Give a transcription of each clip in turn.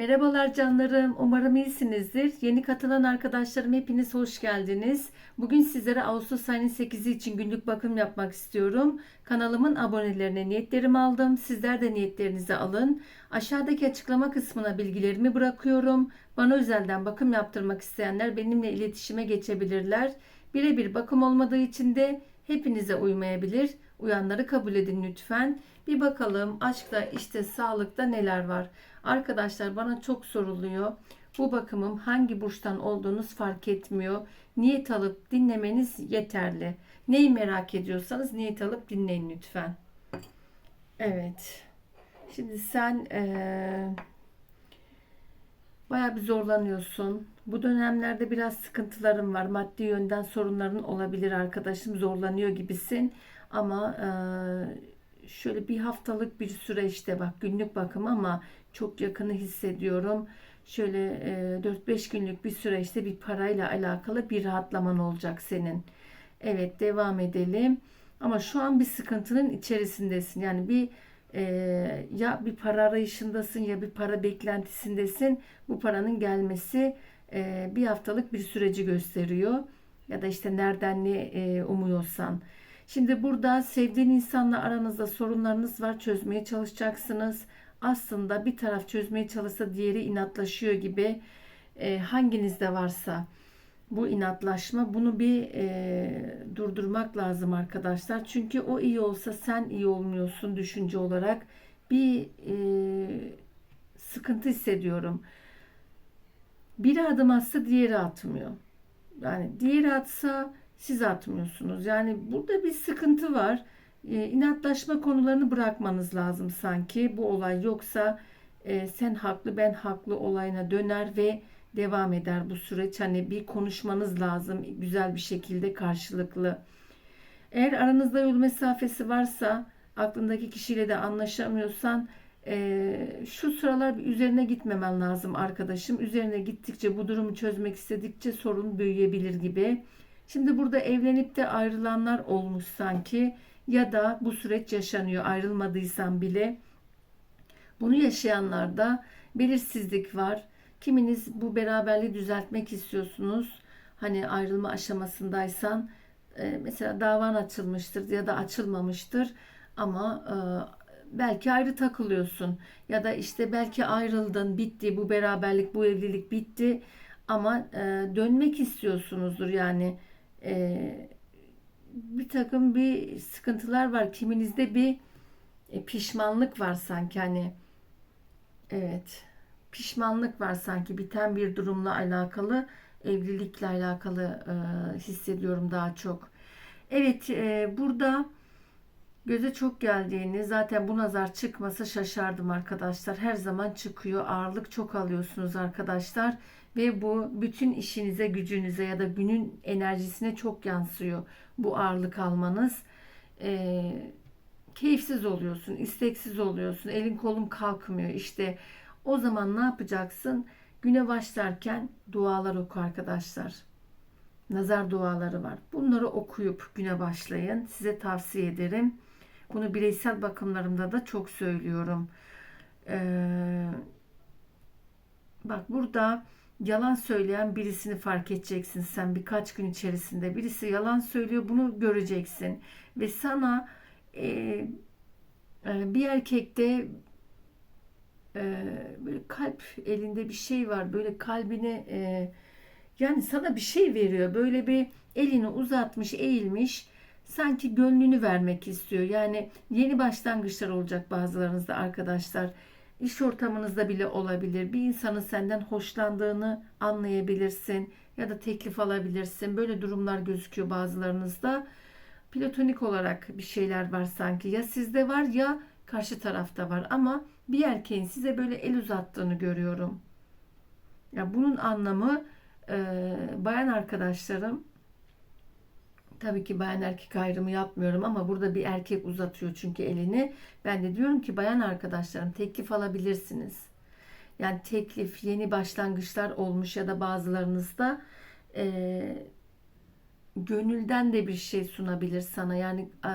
Merhabalar canlarım. Umarım iyisinizdir. Yeni katılan arkadaşlarım hepiniz hoş geldiniz. Bugün sizlere Ağustos ayının 8'i için günlük bakım yapmak istiyorum. Kanalımın abonelerine niyetlerimi aldım. Sizler de niyetlerinizi alın. Aşağıdaki açıklama kısmına bilgilerimi bırakıyorum. Bana özelden bakım yaptırmak isteyenler benimle iletişime geçebilirler. Birebir bakım olmadığı için de hepinize uymayabilir. Uyanları kabul edin lütfen. Bir bakalım aşkta, işte sağlıkta neler var. Arkadaşlar bana çok soruluyor. Bu bakımım hangi burçtan olduğunuz fark etmiyor. Niyet alıp dinlemeniz yeterli. Neyi merak ediyorsanız niyet alıp dinleyin lütfen. Evet. Şimdi sen eee Bayağı bir zorlanıyorsun. Bu dönemlerde biraz sıkıntılarım var. Maddi yönden sorunların olabilir arkadaşım. Zorlanıyor gibisin. Ama e, şöyle bir haftalık bir süreçte bak günlük bakım ama çok yakını hissediyorum. Şöyle e, 4-5 günlük bir süreçte bir parayla alakalı bir rahatlaman olacak senin. Evet devam edelim. Ama şu an bir sıkıntının içerisindesin. Yani bir e, ya bir para arayışındasın ya bir para beklentisindesin. Bu paranın gelmesi e, bir haftalık bir süreci gösteriyor. Ya da işte nereden ne e, umuyorsan. Şimdi burada sevdiğin insanla aranızda sorunlarınız var. Çözmeye çalışacaksınız. Aslında bir taraf çözmeye çalışsa diğeri inatlaşıyor gibi. E, hanginizde varsa bu inatlaşma bunu bir e, durdurmak lazım arkadaşlar. Çünkü o iyi olsa sen iyi olmuyorsun düşünce olarak bir e, sıkıntı hissediyorum. Biri adım atsa diğeri atmıyor. Yani diğeri atsa siz atmıyorsunuz. Yani burada bir sıkıntı var. E, inatlaşma konularını bırakmanız lazım sanki. Bu olay yoksa e, sen haklı ben haklı olayına döner ve devam eder bu süreç. Hani bir konuşmanız lazım güzel bir şekilde karşılıklı. Eğer aranızda yol mesafesi varsa aklındaki kişiyle de anlaşamıyorsan e, şu sıralar üzerine gitmemen lazım arkadaşım. Üzerine gittikçe bu durumu çözmek istedikçe sorun büyüyebilir gibi. Şimdi burada evlenip de ayrılanlar olmuş sanki ya da bu süreç yaşanıyor ayrılmadıysan bile. Bunu yaşayanlarda belirsizlik var. Kiminiz bu beraberliği düzeltmek istiyorsunuz. Hani ayrılma aşamasındaysan e, mesela davan açılmıştır ya da açılmamıştır ama e, belki ayrı takılıyorsun ya da işte belki ayrıldın bitti bu beraberlik bu evlilik bitti ama e, dönmek istiyorsunuzdur yani bir takım bir sıkıntılar var kiminizde bir pişmanlık var sanki hani evet pişmanlık var sanki biten bir durumla alakalı evlilikle alakalı e, hissediyorum daha çok. Evet e, burada göze çok geldiğini zaten bu nazar çıkmasa şaşardım arkadaşlar. Her zaman çıkıyor ağırlık çok alıyorsunuz arkadaşlar ve bu bütün işinize gücünüze ya da günün enerjisine çok yansıyor bu ağırlık almanız. E, keyifsiz oluyorsun, isteksiz oluyorsun, elin kolun kalkmıyor işte o zaman ne yapacaksın? Güne başlarken dualar oku arkadaşlar. Nazar duaları var. Bunları okuyup güne başlayın. Size tavsiye ederim. Bunu bireysel bakımlarımda da çok söylüyorum. Ee, bak burada yalan söyleyen birisini fark edeceksin sen birkaç gün içerisinde. Birisi yalan söylüyor bunu göreceksin. Ve sana e, e bir erkekte e, böyle kalp elinde bir şey var. Böyle kalbine e, yani sana bir şey veriyor. Böyle bir elini uzatmış, eğilmiş. Sanki gönlünü vermek istiyor. Yani yeni başlangıçlar olacak bazılarınızda arkadaşlar. İş ortamınızda bile olabilir. Bir insanın senden hoşlandığını anlayabilirsin ya da teklif alabilirsin. Böyle durumlar gözüküyor bazılarınızda. Platonik olarak bir şeyler var sanki. Ya sizde var ya karşı tarafta var ama bir erkeğin size böyle el uzattığını görüyorum. Ya bunun anlamı e, bayan arkadaşlarım tabii ki bayan erkek ayrımı yapmıyorum ama burada bir erkek uzatıyor çünkü elini. Ben de diyorum ki bayan arkadaşlarım teklif alabilirsiniz. Yani teklif, yeni başlangıçlar olmuş ya da bazılarınızda e, gönülden de bir şey sunabilir sana. Yani e,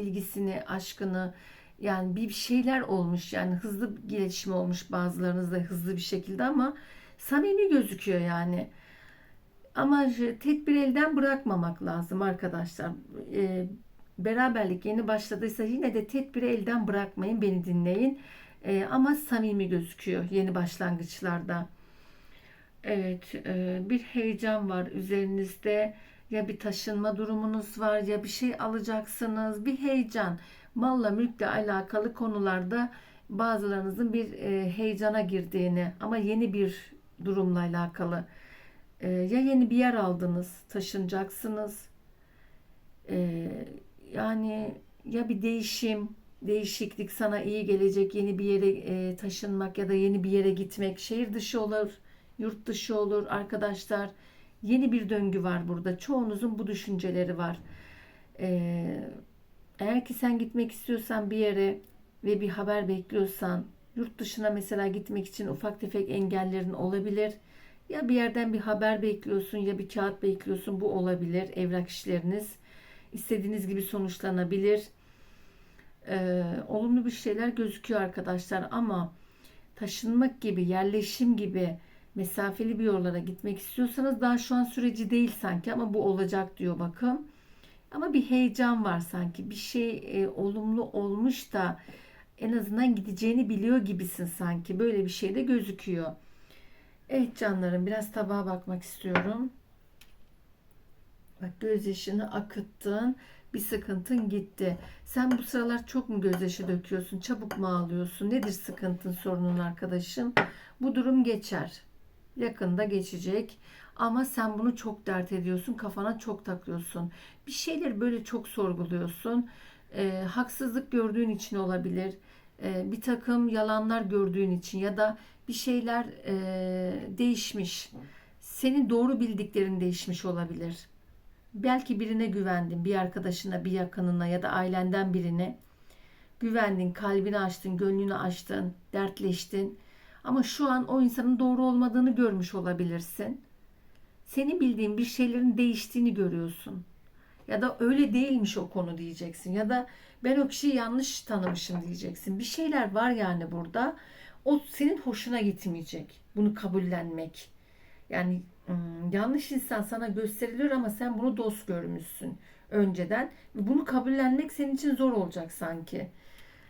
ilgisini, aşkını, Yani bir şeyler olmuş yani hızlı gelişme olmuş bazılarınızda hızlı bir şekilde ama samimi gözüküyor yani. Ama j- tedbir elden bırakmamak lazım arkadaşlar. Ee, beraberlik yeni başladıysa yine de tedbiri elden bırakmayın, beni dinleyin. Ee, ama samimi gözüküyor yeni başlangıçlarda. Evet, e, bir heyecan var üzerinizde. Ya bir taşınma durumunuz var, ya bir şey alacaksınız. Bir heyecan. Malla mülkle alakalı konularda bazılarınızın bir e, heyecana girdiğini ama yeni bir durumla alakalı. E, ya yeni bir yer aldınız, taşınacaksınız. E, yani ya bir değişim, değişiklik sana iyi gelecek, yeni bir yere e, taşınmak ya da yeni bir yere gitmek, şehir dışı olur, yurt dışı olur arkadaşlar. Yeni bir döngü var burada. Çoğunuzun bu düşünceleri var. E, eğer ki sen gitmek istiyorsan bir yere ve bir haber bekliyorsan, yurt dışına mesela gitmek için ufak tefek engellerin olabilir. Ya bir yerden bir haber bekliyorsun ya bir kağıt bekliyorsun. Bu olabilir. Evrak işleriniz istediğiniz gibi sonuçlanabilir. Ee, olumlu bir şeyler gözüküyor arkadaşlar ama taşınmak gibi, yerleşim gibi mesafeli bir yollara gitmek istiyorsanız daha şu an süreci değil sanki ama bu olacak diyor bakın. Ama bir heyecan var sanki. Bir şey e, olumlu olmuş da en azından gideceğini biliyor gibisin sanki. Böyle bir şey de gözüküyor. Evet canlarım biraz tabağa bakmak istiyorum. Bak gözyaşını akıttın. Bir sıkıntın gitti. Sen bu sıralar çok mu gözyaşı döküyorsun? Çabuk mu ağlıyorsun? Nedir sıkıntın, sorunun arkadaşım? Bu durum geçer. Yakında geçecek. Ama sen bunu çok dert ediyorsun. Kafana çok takıyorsun. Bir şeyleri böyle çok sorguluyorsun. Ee, haksızlık gördüğün için olabilir. Ee, bir takım yalanlar gördüğün için ya da bir şeyler e, değişmiş. Senin doğru bildiklerin değişmiş olabilir. Belki birine güvendin, bir arkadaşına, bir yakınına ya da ailenden birine güvendin, kalbini açtın, gönlünü açtın, dertleştin. Ama şu an o insanın doğru olmadığını görmüş olabilirsin. Senin bildiğin bir şeylerin değiştiğini görüyorsun. Ya da öyle değilmiş o konu diyeceksin. Ya da ben o kişiyi yanlış tanımışım diyeceksin. Bir şeyler var yani burada. O senin hoşuna gitmeyecek. Bunu kabullenmek. Yani yanlış insan sana gösteriliyor ama sen bunu dost görmüşsün önceden. Bunu kabullenmek senin için zor olacak sanki.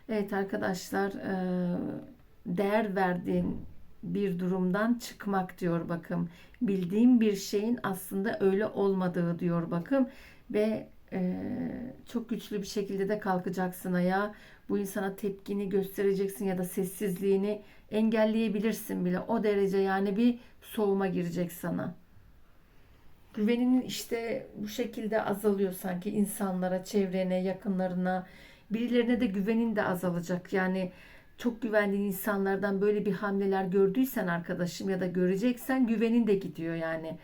Evet arkadaşlar değer verdiğin bir durumdan çıkmak diyor bakım. Bildiğim bir şeyin aslında öyle olmadığı diyor bakım. Ve çok güçlü bir şekilde de kalkacaksın ayağa. Bu insana tepkini göstereceksin ya da sessizliğini engelleyebilirsin bile. O derece yani bir soğuma girecek sana. Güveninin işte bu şekilde azalıyor sanki insanlara, çevrene, yakınlarına. Birilerine de güvenin de azalacak. Yani çok güvendiğin insanlardan böyle bir hamleler gördüysen arkadaşım ya da göreceksen güvenin de gidiyor yani.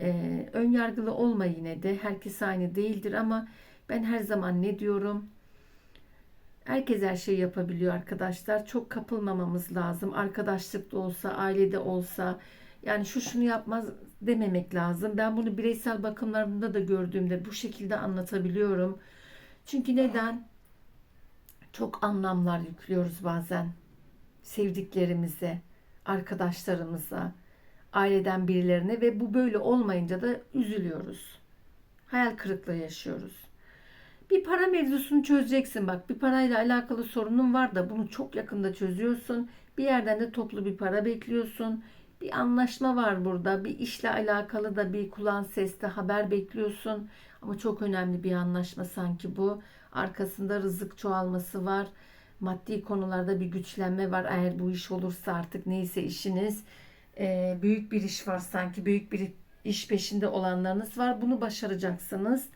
Ee, ön yargılı olma yine de. Herkes aynı değildir ama ben her zaman ne diyorum? Herkes her şeyi yapabiliyor arkadaşlar. Çok kapılmamamız lazım. Arkadaşlıkta olsa, ailede olsa. Yani şu şunu yapmaz dememek lazım. Ben bunu bireysel bakımlarında da gördüğümde bu şekilde anlatabiliyorum. Çünkü neden? Çok anlamlar yüklüyoruz bazen. Sevdiklerimize, arkadaşlarımıza, aileden birilerine ve bu böyle olmayınca da üzülüyoruz. Hayal kırıklığı yaşıyoruz. Bir para mevzusunu çözeceksin bak. Bir parayla alakalı sorunun var da bunu çok yakında çözüyorsun. Bir yerden de toplu bir para bekliyorsun. Bir anlaşma var burada. Bir işle alakalı da bir kulağın sesli haber bekliyorsun. Ama çok önemli bir anlaşma sanki bu. Arkasında rızık çoğalması var. Maddi konularda bir güçlenme var. Eğer bu iş olursa artık neyse işiniz. Ee, büyük bir iş var sanki. Büyük bir iş peşinde olanlarınız var. Bunu başaracaksınız.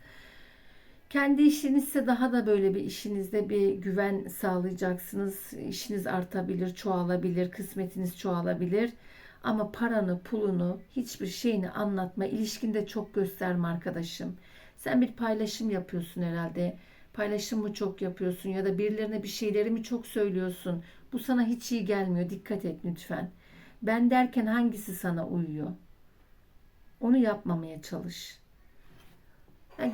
Kendi işinizse daha da böyle bir işinizde bir güven sağlayacaksınız. İşiniz artabilir, çoğalabilir, kısmetiniz çoğalabilir. Ama paranı, pulunu, hiçbir şeyini anlatma, ilişkinde çok gösterme arkadaşım. Sen bir paylaşım yapıyorsun herhalde. Paylaşım mı çok yapıyorsun ya da birilerine bir şeyleri mi çok söylüyorsun? Bu sana hiç iyi gelmiyor. Dikkat et lütfen. Ben derken hangisi sana uyuyor? Onu yapmamaya çalış. Yani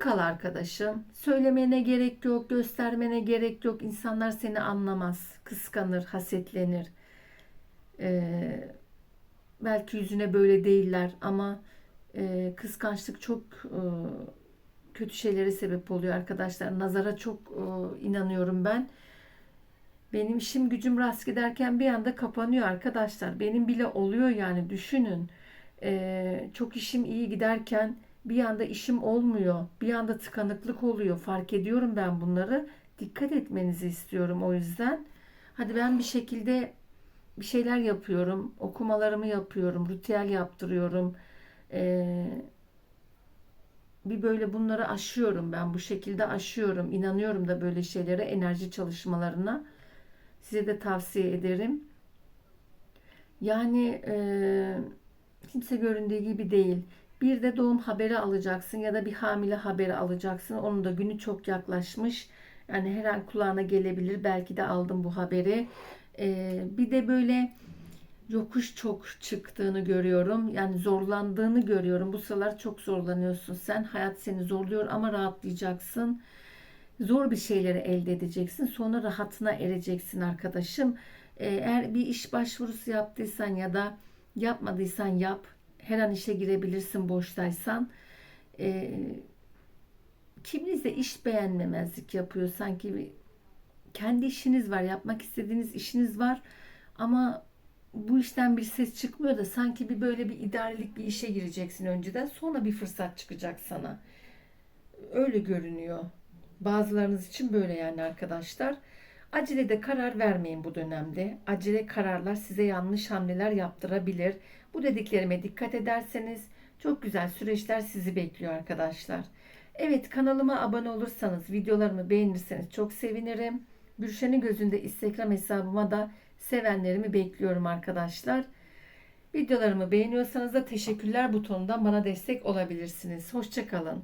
kal arkadaşım. Söylemene gerek yok, göstermene gerek yok. İnsanlar seni anlamaz, kıskanır, hasetlenir. Ee, belki yüzüne böyle değiller ama e, kıskançlık çok e, kötü şeylere sebep oluyor arkadaşlar. Nazara çok e, inanıyorum ben. Benim işim gücüm rast giderken bir anda kapanıyor arkadaşlar. Benim bile oluyor yani düşünün. Ee, çok işim iyi giderken bir anda işim olmuyor. Bir anda tıkanıklık oluyor. Fark ediyorum ben bunları. Dikkat etmenizi istiyorum o yüzden. Hadi ben bir şekilde bir şeyler yapıyorum. Okumalarımı yapıyorum. Ritüel yaptırıyorum. Ee, bir böyle bunları aşıyorum ben. Bu şekilde aşıyorum. İnanıyorum da böyle şeylere, enerji çalışmalarına. Size de tavsiye ederim. Yani e, kimse göründüğü gibi değil. Bir de doğum haberi alacaksın ya da bir hamile haberi alacaksın. Onun da günü çok yaklaşmış. Yani her an kulağına gelebilir. Belki de aldım bu haberi. E, bir de böyle yokuş çok çıktığını görüyorum. Yani zorlandığını görüyorum. Bu sıralar çok zorlanıyorsun sen. Hayat seni zorluyor ama rahatlayacaksın. Zor bir şeyleri elde edeceksin. Sonra rahatına ereceksin arkadaşım. Ee, Eğer bir iş başvurusu yaptıysan ya da yapmadıysan yap. Her an işe girebilirsin boştaysan. Ee, kiminiz de iş beğenmemezlik yapıyor. Sanki kendi işiniz var, yapmak istediğiniz işiniz var ama bu işten bir ses çıkmıyor da sanki bir böyle bir idarelik bir işe gireceksin önceden sonra bir fırsat çıkacak sana. Öyle görünüyor. Bazılarınız için böyle yani arkadaşlar. Acele de karar vermeyin bu dönemde. Acele kararlar size yanlış hamleler yaptırabilir. Bu dediklerime dikkat ederseniz çok güzel süreçler sizi bekliyor arkadaşlar. Evet kanalıma abone olursanız, videolarımı beğenirseniz çok sevinirim. Gülşen'in gözünde Instagram hesabıma da sevenlerimi bekliyorum arkadaşlar. Videolarımı beğeniyorsanız da teşekkürler butonundan bana destek olabilirsiniz. Hoşçakalın.